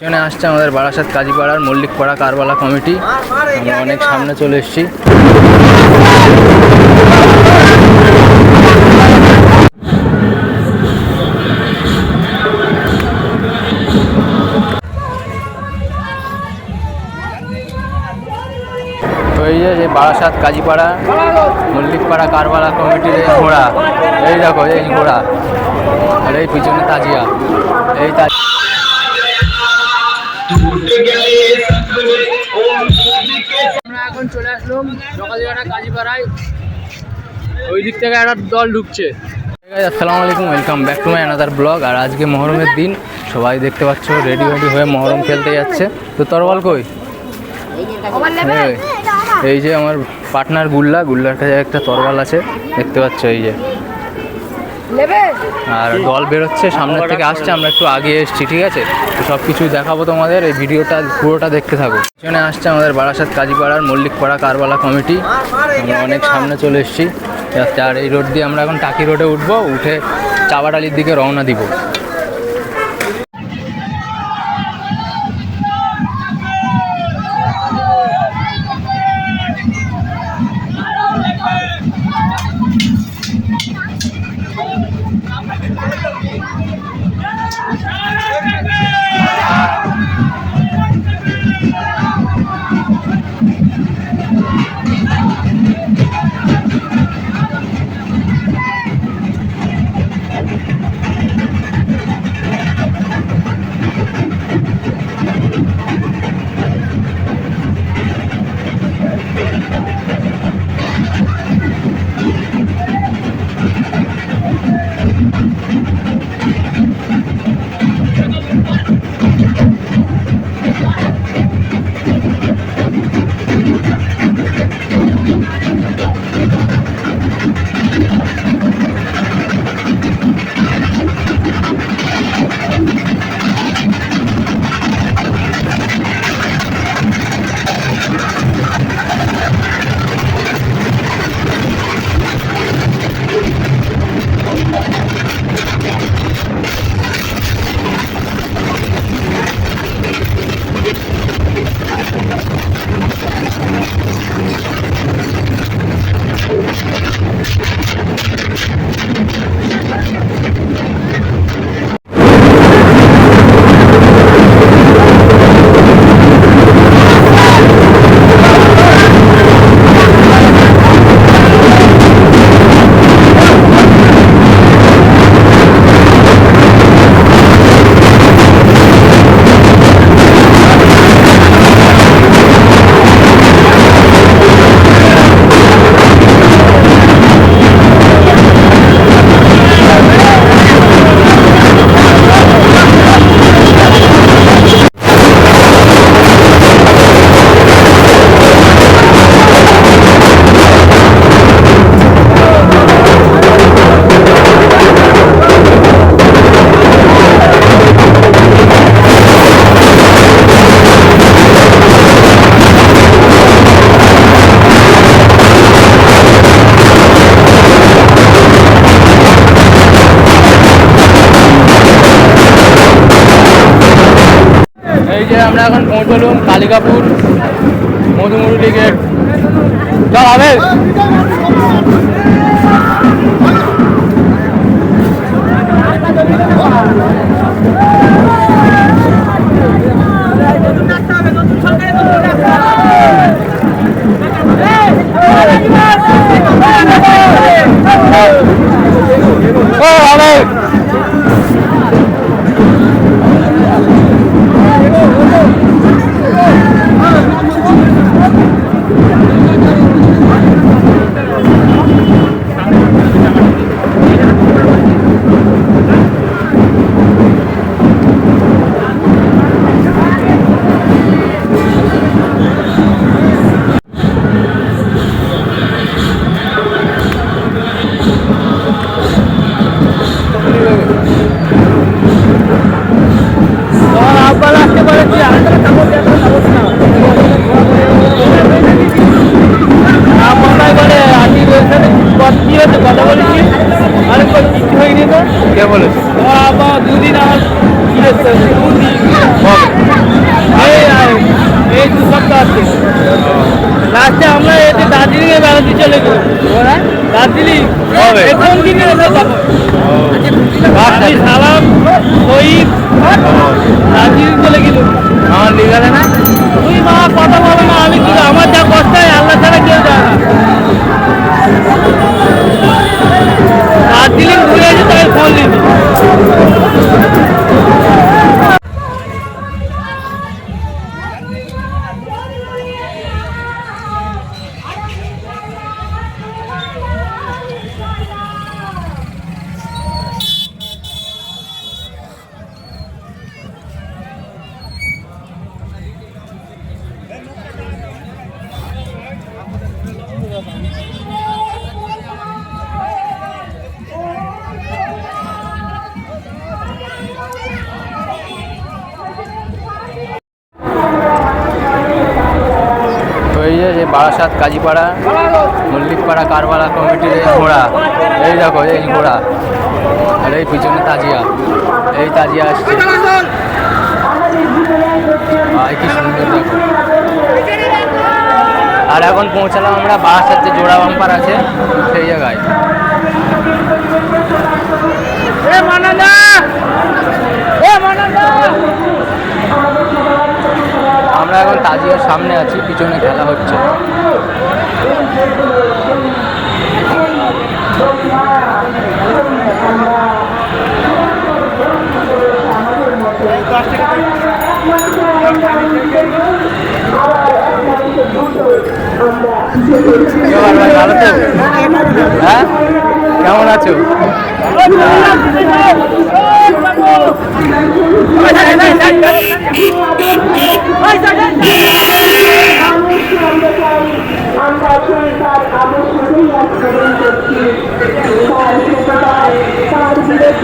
এখানে আসছে আমাদের বারাসাত কাজীপাড়ার মল্লিকপাড়া কারবালা কমিটি। আমরা অনেক সামনে চলে এসেছি। যে বারাসাত কাজীপাড়া, মল্লিকপাড়া কারবালা কমিটির এই ঘোড়া, এই দেখো, এই ঘোড়া। আর এই পিছনে তাজিয়া, এই তাজ আমরা এখন চলে আসলাম সকালবেলা কাজীপাড়ায়। ওই দিক থেকে একটা দল ঢুকছে। আসসালামু আলাইকুম welcome back to my another blog আর আজকে মহরমের দিন সবাই দেখতে পাচ্ছ রেডি রেডি হয়ে মহরম খেলতে যাচ্ছে। তো তরওয়াল কই? এই, যে আমার পার্টনার গুল্লা গুল্লার কাছে একটা তরওয়াল আছে দেখতে পাচ্ছ এই যে। আর দল বেরোচ্ছে, সামনের থেকে আসছে, আমরা একটু আগে এসছি, ঠিক আছে? সব কিছু দেখাবো তোমাদের, এই ভিডিওটা, পুরোটা দেখতে থাকো। এখানে আসছে আমাদের বারাসাত কাজীপাড়ার মল্লিকপাড়া কারবালা কমিটি। আমরা অনেক সামনে চলে এসেছি। আর এই রোড দিয়ে আমরা এখন টাকি রোডে উঠবো, উঠে চাবাটালির দিকে রওনা দিব। আমরা এখন পৌঁছলুম কালিকাপুর মধুমুরুলি গেট চল হবে আজকে আমরা এতে দার্জিলিং এ বেড়াতে চলে গেল দার্জিলিং? এখন দিনে আমরা আচ্ছা, সালাম ওই দার্জিলিং চলে গেল। আমার লিগালে না? তুই মা কথা বলো না আমি কি আমার যা কষ্ট হয় আল্লাহ ছাড়া কেউ যায় না। দার্জিলিং ঘুরে এসে তাই ফোন নিবি বারাসাত, কাজীপাড়া, মল্লিকপাড়া, কারবালা কমিটির এই ঘোড়া। এই দেখো, এই ঘোড়া। আর এই পিছনে তাজিয়া। এই তাজিয়া আসছে। ভাই, কি আর এখন পৌঁছালাম আমরা বারাসাত যে জোড়া বাম্পার আছে, সেই জায়গায়। আমরা এখন তাজিয়ার সামনে আছি পিছনে খেলা হচ্ছে।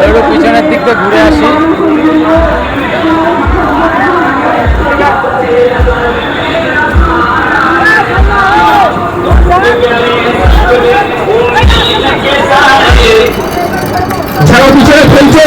একটু পিছনের দিক থেকে ঘুরে আসি। যারা পিছনে খেলছে,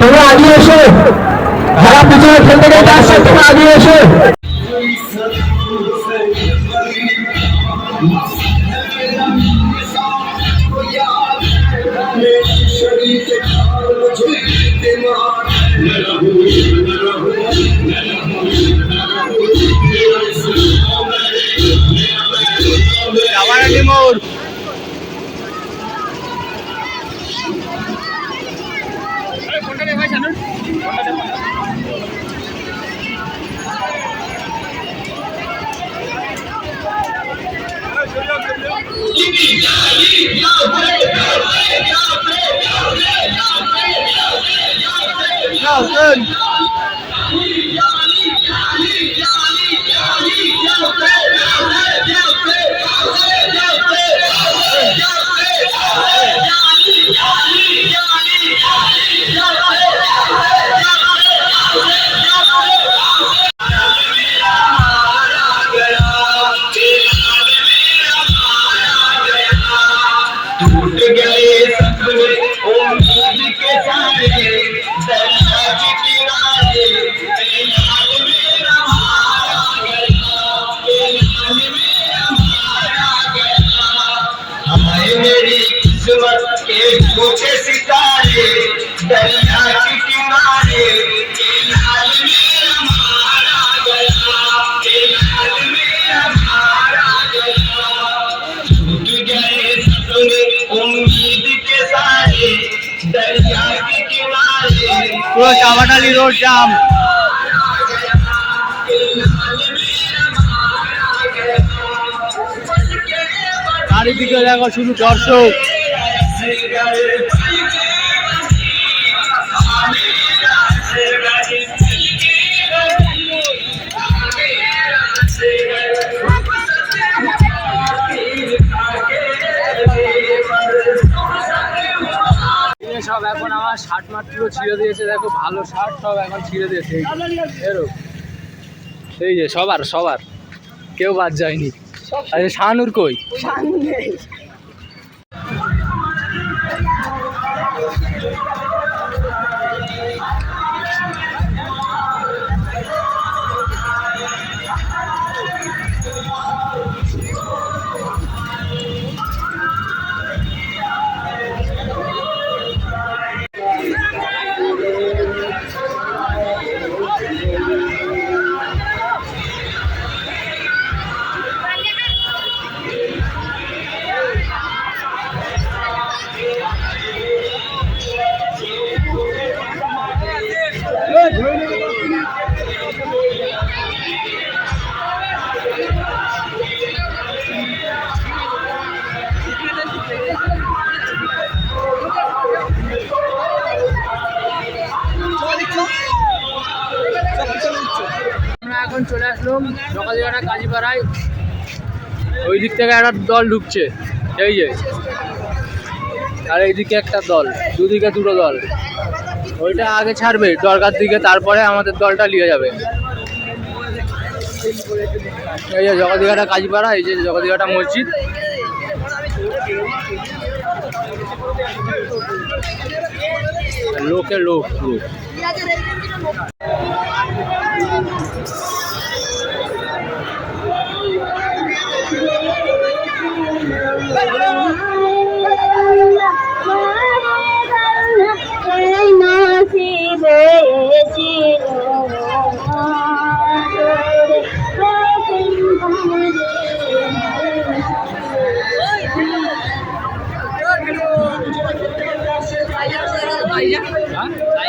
তোমরা আগিয়ে এসো। যারা পিছনে খেলতে এসো। टूट के झूठे सितारे दरिया के किनारे बेलाल मेरा मारा गया बेलाल मेरा मारा गया टूट गए सपने उम्मीद के सारे दरिया के किनारे পুরো চাবাটালি রোড জাম চারিদিকে দেখো শুধু দর্শক এ সব এখন আমার শার্ট মাঠ ছিঁড়ে দিয়েছে দেখো ভালো শার্ট সব এখন ছিঁড়ে দিয়েছে যে, এই যে সবার সবার কেউ বাদ যায়নি। আরে শাহানুর কই? চলে আসলাম সকালবেলা কাজীপাড়ায়। ওই দিক থেকে একটা দল ঢুকছে, এই যে। আর এইদিকে একটা দল, দুদিকে দুটো দল। ওইটা আগে ছাড়বে দরকার দিকে, তারপরে আমাদের দলটা নিয়ে যাবে। এই যে জগদিঘাটা কাজীপাড়া, এই যে জগদিঘাটা মসজিদ। লোকে লোক পুরো 来一个来。